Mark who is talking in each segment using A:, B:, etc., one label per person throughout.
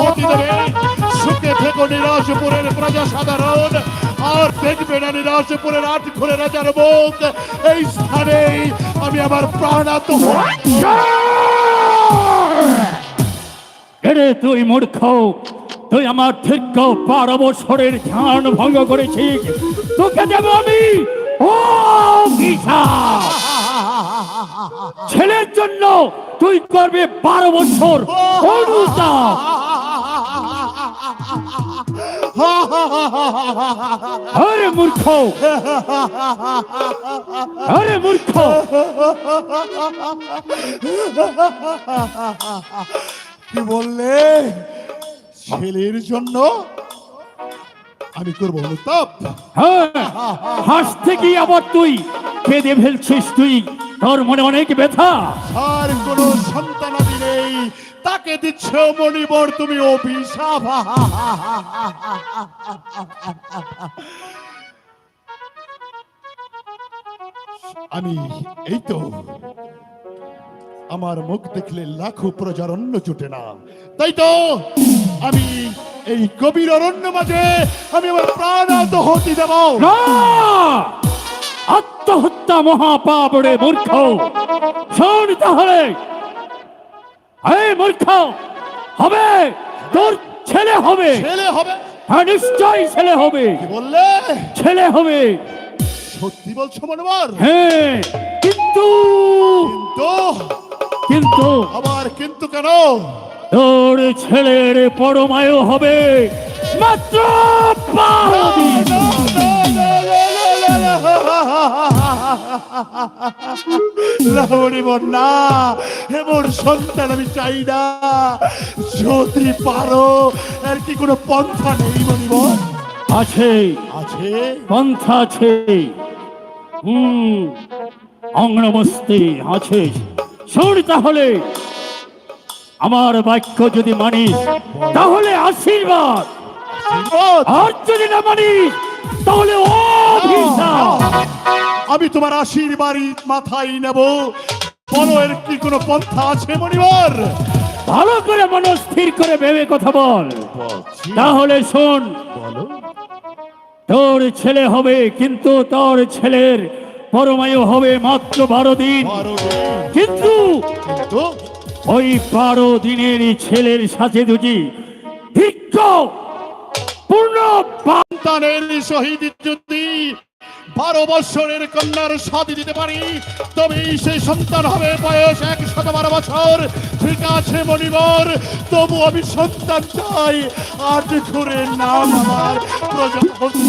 A: হতে দেবে। সুখে থেকো নিরাশপুরের প্রজা সাধারণ আর দেখবে না নিরাশপুরের আট রাজার মুখ। এই স্থানেই আমি আমার প্রাণাত
B: এরে তুই মূর্খ, তুই আমার দীর্ঘ বারো বছরের ধ্যান ভঙ্গ করেছিস। তোকে দেব আমি, ও ভিসা ছেলের জন্য তুই করবে বারো বছর অনুতাপ আরে মূর্খ। আরে মূর্খ।
A: কি বললে? ছেলের জন্য আমি করব অনুতাপ
B: হ্যাঁ হাসতে কি আবার তুই কেঁদে ফেলছিস তুই। তোর মনে অনেক ব্যথা।
A: আর কোন সন্তানাদি নেই। তাকে দিচ্ছ মণিবর তুমি অভিশাপ। আমি এই তো আমার মুখ দেখলে লাখো প্রজার অন্য জুটে না। তাই তো আমি এই কবির অরণ্য মাঝে আমি আমার প্রাণ আহত হতে দেব।
B: না! আত্মহত্যা মহাপাপ রে মূর্খ। শোন তাহলে। এই মূর্খ হবে। তোর ছেলে হবে।
A: ছেলে হবে।
B: হ্যাঁ নিশ্চয়ই ছেলে হবে।
A: বললে?
B: ছেলে হবে।
A: সত্যি বলছো মনোবর
B: হ্যাঁ কিন্তু। কিন্তু?
A: আবার কিন্তু কেন?
B: তোর ছেলের পরমায়ু হবে মাত্র বারো
A: লাবণী না এমন সন্তান আমি চাই না। যদি পারো আর কি কোনো পন্থা নেই মনিবর
B: আছে।
A: আছে?
B: পন্থা আছে। হুম অঙ্গনমস্তি আছে। শোন তাহলে আমার বাক্য যদি মানিস তাহলে আশীর্বাদ। আর যদি না মানিস তাহলে
A: আমি তোমার আশীর্বাদই মাথায় নেব। বলো এর কি কোনো পন্থা আছে মনিবর
B: ভালো করে মনস্থির করে ভেবে কথা বল। তাহলে শোন। তোর ছেলে হবে কিন্তু তোর ছেলের পরমায়ু হবে মাত্র বারো দিন। কিন্তু ওই বারো দিনের ছেলের সাথে দুটি দীর্ঘ পূর্ণ
A: শহীদ যদি বারো বছরের কন্যার সাথে দিতে পারি। তবে সেই সন্তান হবে বয়স একশত বারো বছর। ঠিক আছে মনিবর তবু আমি সন্তান চাই। আট ঘুরে নাম আমার প্রজাপতি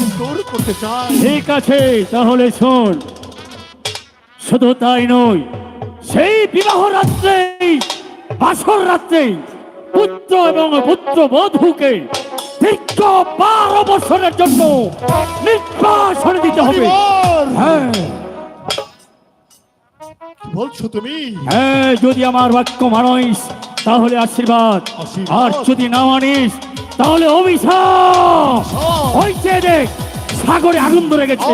A: করতে চাই।
B: ঠিক আছে, তাহলে শোন। শুধু তাই নয়, সেই বিবাহ রাত্রেই, বাসর রাত্রেই পুত্র এবং পুত্র বধূকে দীর্ঘ বারো বছরের জন্য নির্বাসন দিতে হবে। হ্যাঁ।
A: বলছো তুমি?
B: হ্যাঁ যদি আমার বাক্য মানিস তাহলে আশীর্বাদ। আর যদি না মানিস তাহলে অভিশাপ! ওই দেখ সাগরে আগুন ধরে গেছে!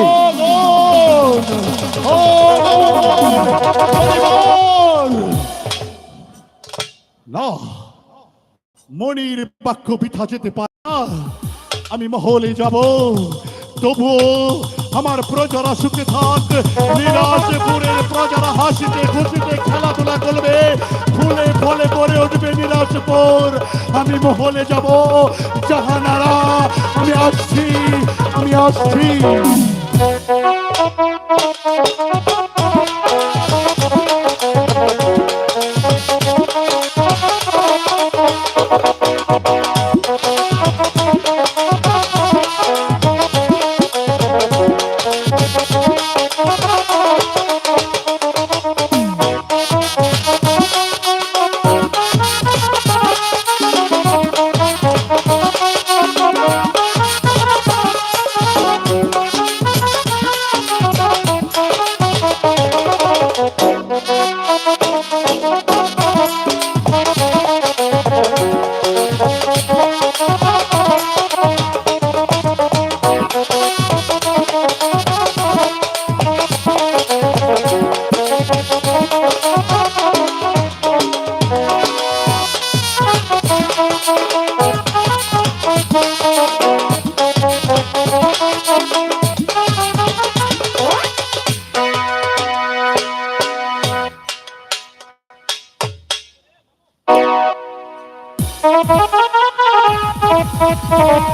A: না মনির বাক্য পিঠা যেতে পারে। আমি মহলে যাব। তবুও আমার প্রজারা সুখে থাক। নিরাশপুরের প্রজারা হাসিতে খুশিতে খেলাধুলা করবে। ফুলে ফলে পরে উঠবে নিরাশপুর আমি মহলে যাব। জাহানারা, আমি আসছি আমি আসছি।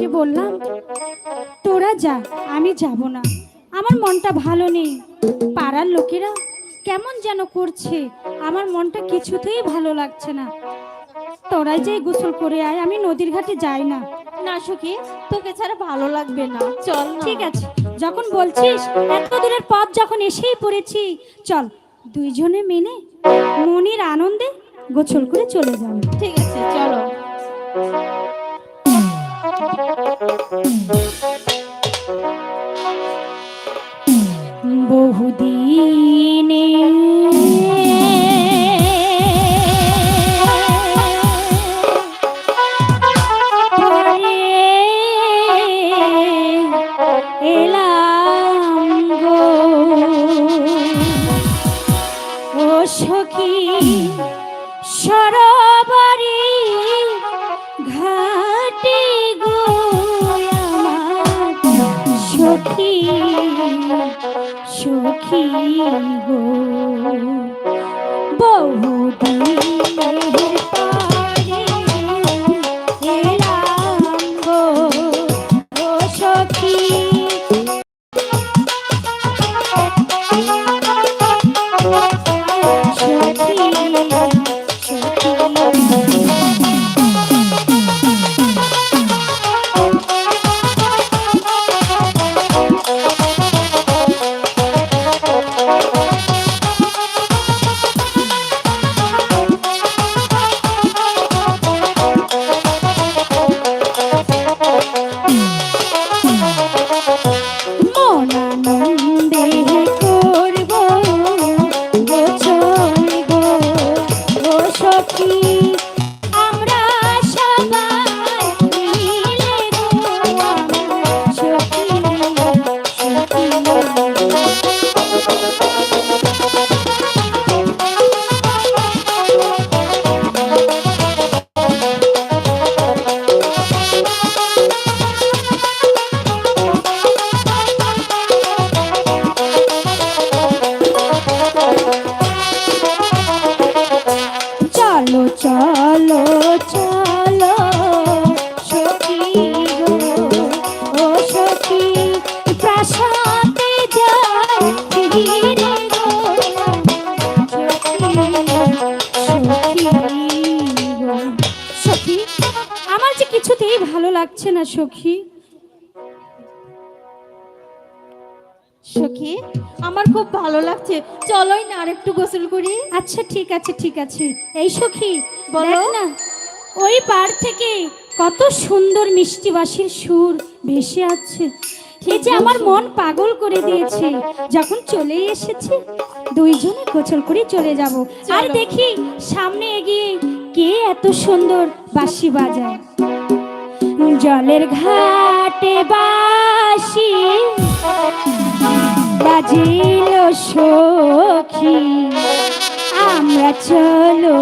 C: তোকে বললাম তোরা যা আমি যাব না। আমার মনটা ভালো নেই। পাড়ার লোকেরা কেমন যেন করছে। আমার মনটা কিছুতেই ভালো লাগছে না। তোরাই যে গোসল করে আয় আমি নদীর ঘাটে যাই না।
D: না সখী তোকে ছাড়া ভালো লাগবে না। চল
C: ঠিক আছে যখন বলছিস এত দূরের পথ যখন এসেই পড়েছি চল দুইজনে মেনে মনির আনন্দে গোসল করে চলে যাবে।
D: ঠিক আছে চলো।
C: সখী গো বহুদিনের পরে এলাম গো ও সখী। মনানন্দে না সখী?
D: সখী আমার খুব ভালো লাগছে। চলোই না আরেকটু গোসল করি।
C: আচ্ছা ঠিক আছে ঠিক আছে। এই সখী
D: বলো।
C: না ওই পার থেকে কত সুন্দর মিষ্টি বাঁশির সুর ভেসে আছে এই যে আমার মন পাগল করে দিয়েছে। যখন চলে এসেছে দুইজনে গোছল করে চলে যাব। আর দেখি সামনে এগিয়ে কে এত সুন্দর বাঁশি বাজায়। জলের ঘাটে বাসি বাজিল সখী আমরা চলো